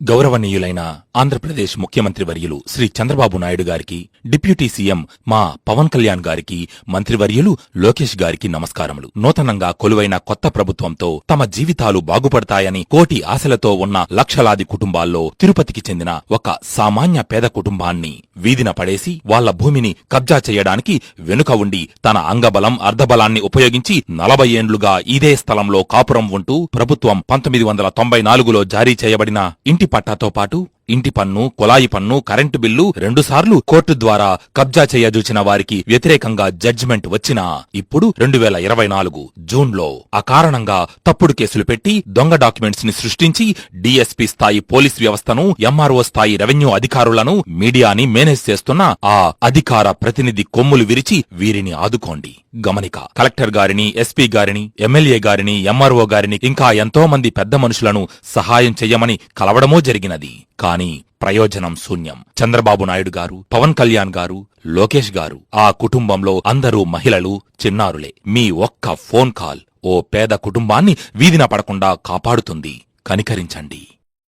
గౌరవనీయులైన ఆంధ్రప్రదేశ్ ముఖ్యమంత్రి వర్యులు శ్రీ చంద్రబాబు నాయుడు గారికి డిప్యూటీ సీఎం మా పవన్ కళ్యాణ్ గారికి మంత్రివర్యులు లోకేష్ గారికి నమస్కారములు. నూతనంగా కొలువైన కొత్త ప్రభుత్వంతో తమ జీవితాలు బాగుపడతాయని కోటి ఆశలతో ఉన్న లక్షలాది కుటుంబాల్లో తిరుపతికి చెందిన ఒక సామాన్య పేద కుటుంబాన్ని వీధిన పడేసి వాళ్ళ భూమిని కబ్జా చేయడానికి వెనుక ఉండి తన అంగబలం అర్ధబలాన్ని ఉపయోగించి నలభై ఏండ్లుగా ఇదే స్థలంలో కాపురం ఉంటూ ప్రభుత్వం పంతొమ్మిది వందల తొంభై నాలుగులో జారీ చేయబడిన ఇంటి పట్టాతో పాటు ఇంటి పన్ను కుళాయి పన్ను కరెంటు బిల్లు రెండుసార్లు కోర్టు ద్వారా కబ్జా చేయజూచిన వారికి వ్యతిరేకంగా జడ్జిమెంట్ వచ్చినా ఇప్పుడు రెండు వేల ఇరవై నాలుగు జూన్లో అకారణంగా తప్పుడు కేసులు పెట్టి దొంగ డాక్యుమెంట్స్ని సృష్టించి డీఎస్పీ స్థాయి పోలీస్ వ్యవస్థను ఎంఆర్ఓ స్థాయి రెవెన్యూ అధికారులను మీడియాని మేనేజ్ చేస్తున్న ఆ అధికార ప్రతినిధి కొమ్ములు విరిచి వీరిని ఆదుకోండి. గమనిక కలెక్టర్ గారిని ఎస్పీ గారిని ఎమ్మెల్యే గారిని ఎంఆర్ఓ గారిని ఇంకా ఎంతో మంది పెద్ద మనుషులను సహాయం చెయ్యమని కలవడమూ జరిగినది. కాని ప్రయోజనం శూన్యం. చంద్రబాబు నాయుడు గారు పవన్ కళ్యాణ్ గారు లోకేష్ గారు ఆ కుటుంబంలో అందరూ మహిళలు చిన్నారులే. మీ ఒక్క ఫోన్ కాల్ ఓ పేద కుటుంబాన్ని వీధిన పడకుండా కాపాడుతుంది. కనికరించండి.